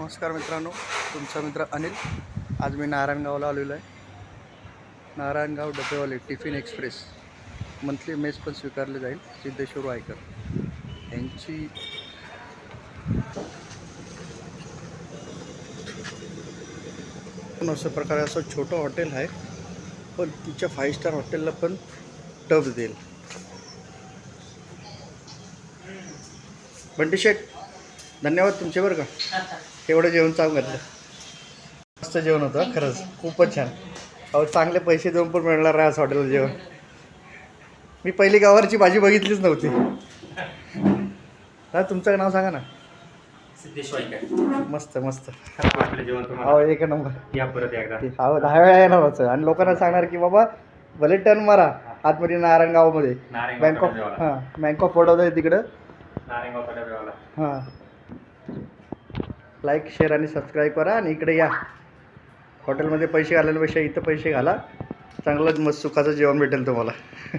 नमस्कार मित्रांनो तुमचा मित्र अनिल. आज मी नारायणगावला आलेलो आहे. नारायणगाव डबेवाले टिफिन एक्सप्रेस मंथली मेस पण स्वीकारले जाईल सिद्धेश्वर वायकर. यांची पण अशा प्रकारे असं छोटं हॉटेल आहे पण तिच्या फाईव्ह स्टार हॉटेलला पण टब देईल. बंटी शेठ धन्यवाद तुमचे बरं का. एवढं जेवण चालू घातलं. मस्त जेवण होतं हं, खरंच. खूपच छान. अहो चांगले पैसे देऊन पण मिळणार आहे आज हॉटेलला जेवण. मी पहिली गावावरची भाजी बघितलीच नव्हती. हा तुमचं नाव सांगा ना. मस्त मस्त. आपलं जेवण तुम्हाला. अहो एक नंबर. या परत एकदा. अहो दहा वेळा येणार होतं. आणि लोकांना सांगणार की बाबा भले टर्न मारा आतमध्ये नारायणगावमध्ये. Narayangaon bank of. हां बँक ऑफ बडोदा आहे तिकडं. नारायणगाव हां. लाईक शेअर आणि सबस्क्राईब करा आणि इकडे या. हॉटेलमध्ये पैसे घालण्यापेक्षा इथं पैसे घाला. चांगलं मस्त सुखाचं जेवण भेटेल तुम्हाला.